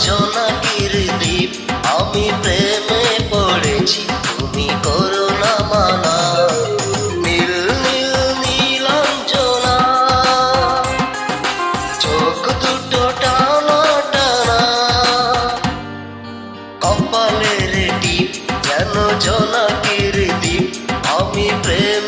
জোনাকির দ্বীপ পড়েছি, তুমি করো না নীল নীল, নীলাঞ্জনা। চোখ দুটো টানা টানা। যেন জোনাকির দ্বীপ আমি প্রেম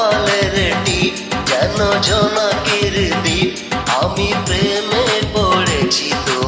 কপালের টিপ যেন জোনাকির দ্বীপ আমি প্রেমে পড়েছি তুমি